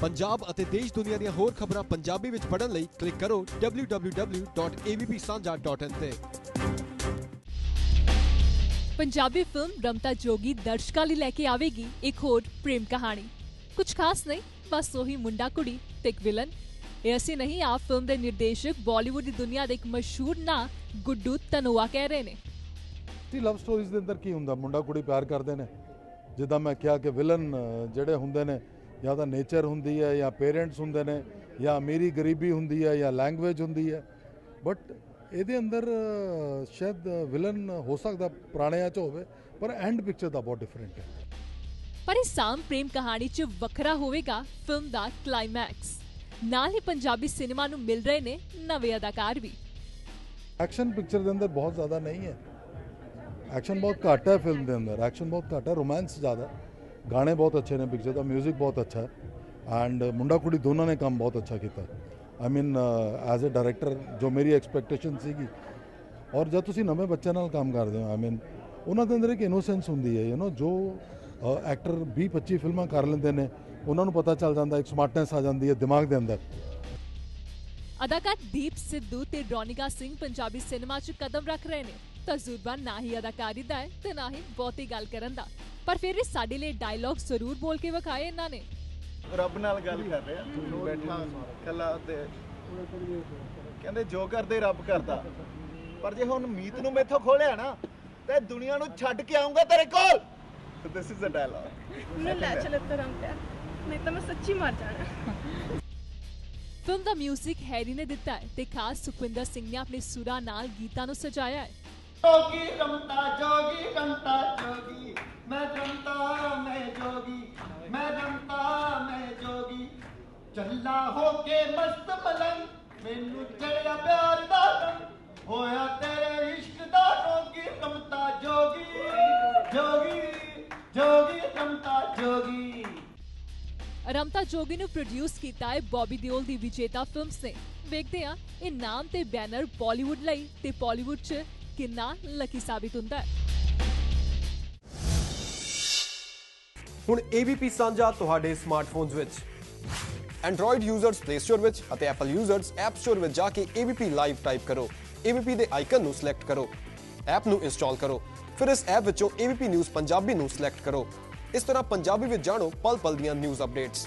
ਪੰਜਾਬ ਅਤੇ ਦੇਸ਼ ਦੁਨੀਆ ਦੀਆਂ ਹੋਰ ਖਬਰਾਂ ਪੰਜਾਬੀ ਵਿੱਚ ਪੜ੍ਹਨ ਲਈ ਕਲਿੱਕ ਕਰੋ www.avpsanja.in ਤੇ। ਪੰਜਾਬੀ ਫਿਲਮ ਰਮਤਾ ਜੋਗੀ ਦਰਸ਼ਕਾਂ ਲਈ ਲੈ ਕੇ ਆਵੇਗੀ ਇੱਕ ਹੋਰ ਪ੍ਰੇਮ ਕਹਾਣੀ। ਕੁਝ ਖਾਸ ਨਹੀਂ ਬਸ ਉਹੀ ਮੁੰਡਾ ਕੁੜੀ ਤੇ ਇੱਕ ਵਿਲਨ ਇਹ ਅਸੀਂ ਨਹੀਂ ਆਪ ਫਿਲਮ ਦੇ ਨਿਰਦੇਸ਼ਕ ਬਾਲੀਵੁੱਡ ਦੀ ਦੁਨੀਆ ਦੇ ਇੱਕ ਮਸ਼ਹੂਰ ਨਾਂ ਗੁੱਡੂ ਤਨੋਆ ਕਹਿ ਰਹੇ ਨੇ। ਜੀ ਲਵ ਸਟੋਰੀਜ਼ ਦੇ ਅੰਦਰ ਕੀ ਹੁੰਦਾ? ਮੁੰਡਾ ਕੁੜੀ ਪਿਆਰ ਕਰਦੇ ਨੇ। ਜਿੱਦਾਂ ਮੈਂ ਕਿਹਾ ਕਿ ਵਿਲਨ ਜਿਹੜੇ ਹੁੰਦੇ ਨੇ ਜਾਂ ਤਾਂ ਨੇਚਰ ਹੁੰਦੀ ਹੈ ਜਾਂ ਪੇਰੈਂਟਸ ਹੁੰਦੇ ਨੇ ਜਾਂ ਅਮੀਰੀ ਗਰੀਬੀ ਹੁੰਦੀ ਹੈ ਜਾਂ ਲੈਂਗੁਏਜ ਹੁੰਦੀ ਹੈ। ਬਟ ਇਹਦੇ ਅੰਦਰ ਸ਼ਾਇਦ ਵਿਲਨ ਹੋ ਸਕਦਾ ਪੁਰਾਣਿਆਂ 'ਚ ਹੋਵੇ ਪਰ ਐਂਡ ਪਿਕਚਰ ਦਾ ਬਹੁਤ ਡਿਫਰੈਂਟ ਹੈ। ਪਰ ਇਸ ਸਾਮ ਪ੍ਰੇਮ ਕਹਾਣੀ 'ਚ ਵੱਖਰਾ ਹੋਵੇਗਾ ਫਿਲਮ ਦਾ ਕਲਾਈਮੈਕਸ ਨਾਲ ਹੀ ਪੰਜਾਬੀ ਸਿਨੇਮਾ ਨੂੰ ਮਿਲ ਰਹੇ ਨੇ ਨਵੇਂ ਅਦਾਕਾਰ ਵੀ। ਐਕਸ਼ਨ ਪਿਕਚਰ ਦੇ ਅੰਦਰ ਬਹੁਤ ਜ਼ਿਆਦਾ ਨਹੀਂ ਹੈ। ਐਕਸ਼ਨ ਬਹੁਤ ਘੱਟ ਹੈ ਫਿਲਮ ਦੇ ਅੰਦਰ। ਐਕਸ਼ਨ ਬਹੁਤ ਘੱਟ ਹੈ ਰੋਮਾਂਸ ਜ਼ਿਆਦਾ ਹੈ। ਗਾਣੇ ਬਹੁਤ ਅੱਛੇ ਨੇ ਪਿਕਚਰ ਦਾ 뮤직 ਬਹੁਤ ਅੱਛਾ ਹੈ ਐਂਡ ਮੁੰਡਾ ਕੁੜੀ ਦੋਨਾਂ ਨੇ ਕੰਮ ਬਹੁਤ ਅੱਛਾ ਕੀਤਾ ਆਈ ਮੀਨ ਐਜ਼ ਅ ਡਾਇਰੈਕਟਰ ਜੋ ਮੇਰੀ ਐਕਸਪੈਕਟੇਸ਼ਨ ਸੀਗੀ ਔਰ ਜਦ ਤੁਸੀਂ ਨਵੇਂ ਬੱਚਿਆਂ ਨਾਲ ਕੰਮ ਕਰਦੇ ਹੋ ਆਈ ਮੀਨ ਉਹਨਾਂ ਦੇ ਅੰਦਰ ਇੱਕ ਇਨੋਸੈਂਸ ਹੁੰਦੀ ਹੈ ਯੂ نو ਜੋ ਐਕਟਰ 20 25 ਫਿਲਮਾਂ ਕਰ ਲੈਂਦੇ ਨੇ ਉਹਨਾਂ ਨੂੰ ਪਤਾ ਚੱਲ ਜਾਂਦਾ ਇੱਕ ਸਮਾਰਟਨੈਸ ਆ ਜਾਂਦੀ ਹੈ ਦਿਮਾਗ ਦੇ ਅੰਦਰ ਅਦਾਕਾਰ ਦੀਪ ਸਿੱਧੂ ਤੇ ਰੋਨਿਕਾ ਸਿੰਘ ਪੰਜਾਬੀ ਸਿਨੇਮਾ 'ਚ ਕਦਮ ਰੱਖ ਰਹੇ ਨੇ ਤਜਰਬਾ ਨਾ ਹੀ ਅਦਾਕਾਰੀ ਦਾ ਹੈ ਤੇ ਨਾ ਹੀ ਬਹੁਤੀ ਗੱਲ ਕਰਨ ਦਾ ਪਰ ਫਿਰ ਵੀ ਸਾਡੇ ਲਈ ਡਾਇਲੌਗ ਜ਼ਰੂਰ ਬੋਲ ਕੇ ਵਿਖਾਏ ਇਹਨਾਂ ਨੇ। ਰੱਬ ਨਾਲ ਗੱਲ ਕਰ ਰਿਹਾ। ਬੈਠਾ ਕੱਲਾ ਤੇ ਕਹਿੰਦੇ ਜੋ ਕਰਦੇ ਰੱਬ ਕਰਦਾ। ਪਰ ਜੇ ਹੁਣ ਮੀਤ ਨੂੰ ਮੇਥੋਂ ਖੋਲਿਆ ਨਾ ਤੇ ਦੁਨੀਆ ਨੂੰ ਛੱਡ ਕੇ ਆਉਂਗਾ ਤੇਰੇ ਕੋਲ। ਦਿਸ ਇਜ਼ ਅ ਡਾਇਲੌਗ ਮੈਨੂੰ ਲੈ ਚੱਲ ਤਰਮ ਪਿਆ ਨਹੀਂ ਤਾਂ ਮੈਂ ਸੱਚੀ ਮਰ ਜਾਣਾ। ਫਿਲਮ ਦਾ 뮤직 ਹੈਰੀ ਨੇ ਦਿੱਤਾ ਹੈ ਤੇ ਖਾਸ ਸੁਖਵਿੰਦਰ ਸਿੰਘ ਨੇ ਆਪਣੇ ਸੁਰਾਂ ਨਾਲ ਗੀਤਾਂ ਨੂੰ ਸਜਾਇਆ ਹੈ। ਜੋਗੀ ਰਮਤਾ ਜੋਗੀ ਰਮਤਾ, ਜੋਗੀ। ਮੈਂ ਰਮਤਾ, ਮੈਂ ਜੋਗੀ। ਮੈਂ ਰਮਤਾ, ਮੈਂ ਜੋਗੀ। ਚੱਲਾ ਹੋ ਕੇ ਮਸਤ ਮਲੰਗ। ਮੈਨੂੰ ਚੜਿਆ ਪਿਆਰ ਦਾ ਰੰਗ। ਹੋਇਆ ਤੇਰੇ ਇਸ਼ਕ ਦਾ ਜੋਗੀ ਰਮਤਾ, ਜੋਗੀ। ਜੋਗੀ ਜੋਗੀ ਰਮਤਾ ਜੋਗੀ। ਰਮਤਾ ਜੋਗੀ ਨੂੰ ਪ੍ਰੋਡਿਊਸ ਕੀਤਾ ਹੈ ਬੌਬੀ ਦਿਓਲ ਦੀ ਵਿਜੇਤਾ ਫਿਲਮਸ ਨੇ ਵੇਖਦੇ ਆ ਇਹ ਨਾਮ ਤੇ ਬੈਨਰ ਬਾਲੀਵੁੱਡ ਲਈ ਤੇ ਬਾਲੀਵੁੱਡ 'ਚ ਕਿੰਨਾ ਲੱਕੀ ਸਾਬਿਤ ਹੁੰਦਾ ਹੈ। ਹੁਣ ABP ਸਾਂਝਾ ਤੁਹਾਡੇ ਸਮਾਰਟਫੋਨਸ ਵਿੱਚ। Android ਯੂਜ਼ਰਸ Play Store ਵਿੱਚ ਅਤੇ Apple ਯੂਜ਼ਰਸ App Store ਵਿੱਚ ਜਾ ਕੇ ABP ਲਾਈਵ ਟਾਈਪ ਕਰੋ। ABP ਦੇ ਆਈਕਨ ਨੂੰ ਸਿਲੈਕਟ ਕਰੋ। ਐਪ ਨੂੰ ਇੰਸਟਾਲ ਕਰੋ। ਫਿਰ ਇਸ ਐਪ ਵਿੱਚੋਂ ABP ਨਿਊਜ਼ ਪੰਜਾਬੀ ਨੂੰ ਸਿਲੈਕਟ ਕਰੋ। ਇਸ ਤਰ੍ਹਾਂ ਪੰਜਾਬੀ ਵਿੱਚ ਜਾਣੋ ਪਲ ਪਲ ਦੀਆਂ ਨਿਊਜ਼ ਅਪਡੇਟਸ